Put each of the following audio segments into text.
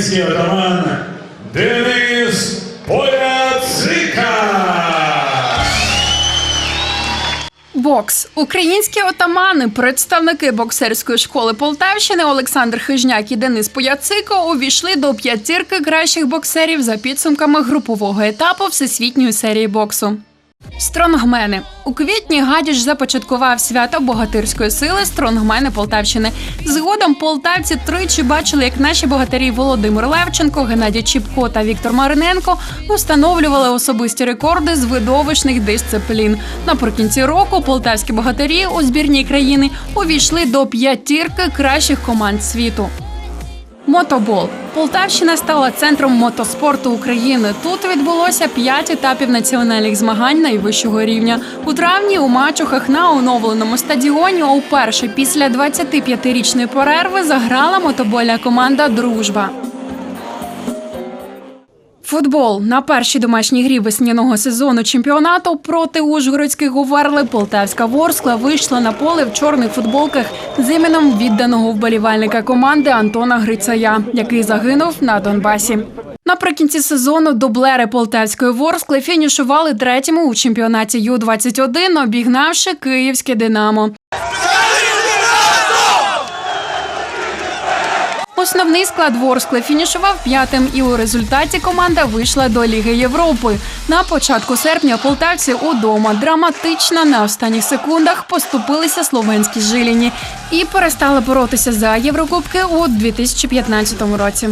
український отаман Денис Поляцика. Бокс. Українські отамани, представники боксерської школи Полтавщини Олександр Хижняк і Денис Пояцико увійшли до п'ятірки кращих боксерів за підсумками групового етапу всесвітньої серії боксу. Стронгмени у квітні Гадіч започаткував свято богатирської сили Стронгмени Полтавщини. Згодом полтавці тричі бачили, як наші богатирі Володимир Левченко, Геннадій Чіпко та Віктор Мариненко установлювали особисті рекорди з видовищних дисциплін. Наприкінці року полтавські богатирі у збірній країни увійшли до п'ятірки кращих команд світу. Мотобол Полтавщина стала центром мотоспорту України. Тут відбулося п'ять етапів національних змагань найвищого рівня. У травні у Мачухах на оновленому стадіоні уперше після 25-річної перерви заграла мотобольна команда Дружба. Футбол на першій домашній грі весняного сезону чемпіонату проти Ужгородських Говерли Полтавська Ворскла вийшла на поле в чорних футболках з іменем відданого вболівальника команди Антона Грицая, який загинув на Донбасі. Наприкінці сезону дублери Полтавської Ворскли фінішували третіми у чемпіонаті Ю-21, обігнавши київське Динамо. Основний склад Ворскли фінішував п'ятим, і у результаті команда вийшла до Ліги Європи. На початку серпня полтавці удома драматично на останніх секундах поступилися словенські жиліні і перестали боротися за Єврокубки у 2015 році.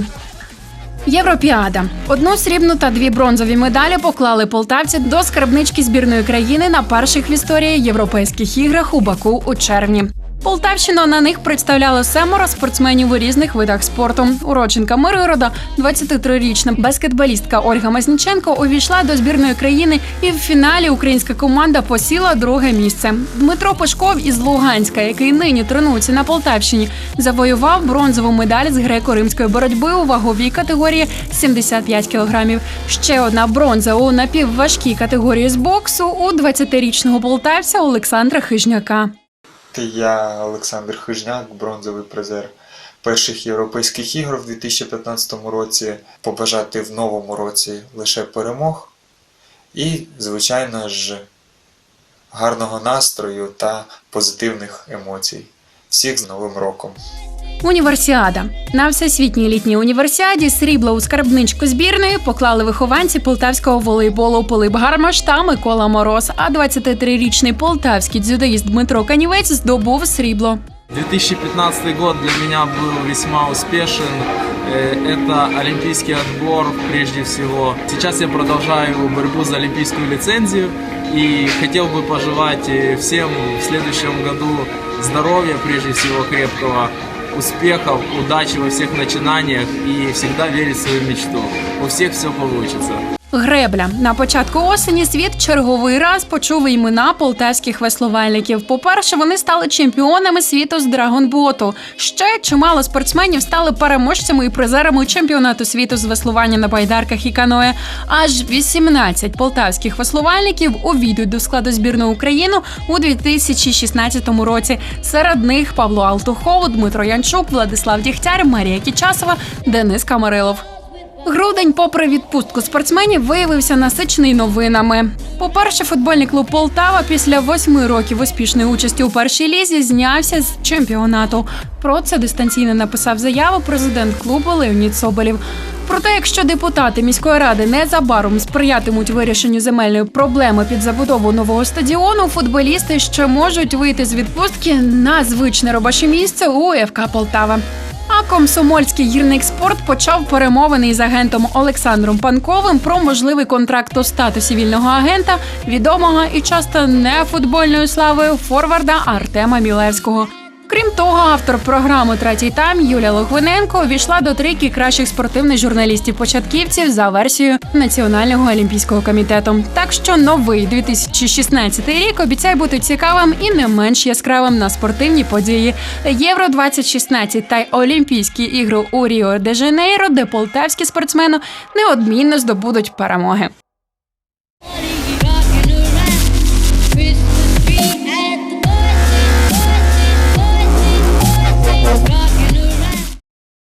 Європіада. Одну срібну та дві бронзові медалі поклали полтавці до скарбнички збірної країни на перших в історії європейських іграх у Баку у червні. Полтавщину на них представляло семеро спортсменів у різних видах спорту. Уродженка Мирода, 23-річна баскетболістка Ольга Мазніченко увійшла до збірної країни, і в фіналі українська команда посіла друге місце. Дмитро Пашков із Луганська, який нині тренується на Полтавщині, завоював бронзову медаль з греко-римської боротьби у ваговій категорії 75 кілограмів. Ще одна бронза у напівважкій категорії з боксу у 20-річного полтавця Олександра Хижняка. Я Олександр Хижняк, бронзовий призер перших європейських ігор в 2015 році. Побажати в новому році лише перемог і, звичайно ж, гарного настрою та позитивних емоцій. Всіх з Новим роком! Універсіада на всесвітній літній універсіаді срібло у скарбничку збірної поклали вихованці полтавського волейболу Пилип Гармаш та Микола Мороз. А 23-річний полтавський дзюдоїст Дмитро Канівець здобув срібло. 2015 год для меня был весьма успешен. Э, Это олимпийский отбор прежде всего. Сейчас я продолжаю борьбу за олимпийскую лицензию и хотел бы пожелать э, всем в следующем году здоровья, прежде всего крепкого, успехов, удачи во всех начинаниях и всегда верить в свою мечту. У всех все получится. Гребля на початку осені світ черговий раз почув імена полтавських веслувальників. По-перше, вони стали чемпіонами світу з драгонботу. Ще чимало спортсменів стали переможцями і призерами чемпіонату світу з веслування на байдарках і каное. Аж 18 полтавських веслувальників увійдуть до складу збірної України у 2016 році. Серед них Павло Алтухов, Дмитро Янчук, Владислав Дігтяр, Марія Кічасова, Денис Камарилов. Грудень, попри відпустку спортсменів, виявився насичений новинами. По-перше, футбольний клуб Полтава після восьми років успішної участі у першій лізі знявся з чемпіонату. Про це дистанційно написав заяву президент клубу Леонід Соболєв. Проте, якщо депутати міської ради незабаром сприятимуть вирішенню земельної проблеми під забудову нового стадіону, футболісти ще можуть вийти з відпустки на звичне робоче місце у ФК Полтава. Комсомольський гірник спорт почав перемовини із агентом Олександром Панковим про можливий контракт у статусі вільного агента, відомого і часто не футбольною славою форварда Артема Мілевського. Крім того, автор програми Третій тайм Юлія Логвиненко увійшла до трійки кращих спортивних журналістів-початківців за версією Національного олімпійського комітету. Так що новий 2016 рік обіцяє бути цікавим і не менш яскравим на спортивні події. Євро 2016 та й Олімпійські ігри у Ріо де Жанейро, де полтавські спортсмени неодмінно здобудуть перемоги.